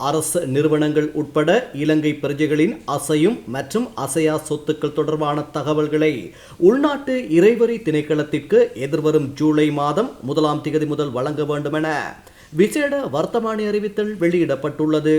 அரசு நிறுவனங்கள் உட்பட இலங்கை பிரஜைகளின் அசையும் மற்றும் அசையா சொத்துக்கள் தொடர்பான தகவல்களை உள்நாட்டு இறைவரி திணைக்களத்திற்கு எதிர்வரும் ஜூலை மாதம் முதலாம் திகதி முதல் வழங்க வேண்டும் என விசேட வர்த்தமானி அறிவித்தல் வெளியிடப்பட்டுள்ளது.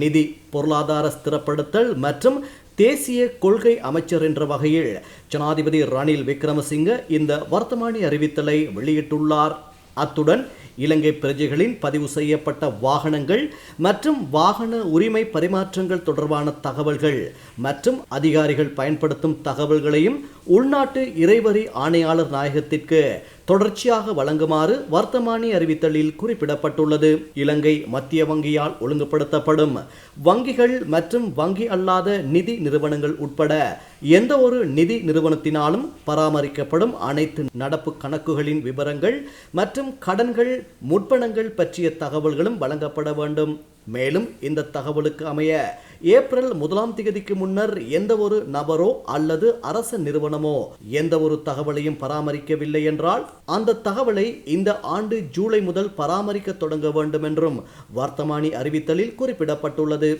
நிதி பொருளாதார ஸ்திரப்படுத்தல் மற்றும் தேசிய கொள்கை அமைச்சர் என்ற வகையில் ஜனாதிபதி ரணில் விக்ரமசிங்க இந்த வர்த்தமானி அறிவித்தலை வெளியிட்டுள்ளார். அத்துடன் இலங்கை பிரஜைகளின் பதிவு செய்யப்பட்ட வாகனங்கள் மற்றும் வாகன உரிமை பரிமாற்றங்கள் தொடர்பான தகவல்கள் மற்றும் அதிகாரிகள் பயன்படுத்தும் தகவல்களையும் உள்நாட்டு இறைவரி ஆணையாளர் நாயகத்திற்கு தொடர்ச்சியாக வழங்குமாறு வர்த்தமானி அறிவித்தலில் குறிப்பிடப்பட்டுள்ளது. இலங்கை மத்திய வங்கியால் ஒழுங்குபடுத்தப்படும் வங்கிகள் மற்றும் வங்கி அல்லாத நிதி நிறுவனங்கள் உட்பட எந்த ஒரு நிதி நிறுவனத்தினாலும் பராமரிக்கப்படும் அனைத்து நடப்பு கணக்குகளின் விவரங்கள் மற்றும் கடன்கள் முற்பணங்கள் பற்றிய தகவல்களும் வழங்கப்பட வேண்டும். மேலும் இந்த தகவலுக்கு அமைய ஏப்ரல் முதலாம் தேதிக்கு முன்னர் எந்த ஒரு நபரோ அல்லது அரச நிறுவனமோ எந்த ஒரு தகவலையும் பராமரிக்கவில்லை என்றால் அந்த தகவலை இந்த ஆண்டு ஜூலை முதல் பராமரிக்க தொடங்க வேண்டும் என்றும் வர்த்தமானி அறிவித்தலில் குறிப்பிடப்பட்டுள்ளது.